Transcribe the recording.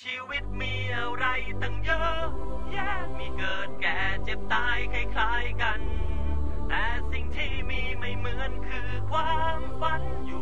ชีวิตมีอะไรตั้งเยอะแยะมีเกิดแก่เจ็บตายคล้ายๆกัน แต่สิ่งที่มีไม่เหมือนคือความฝันอยู่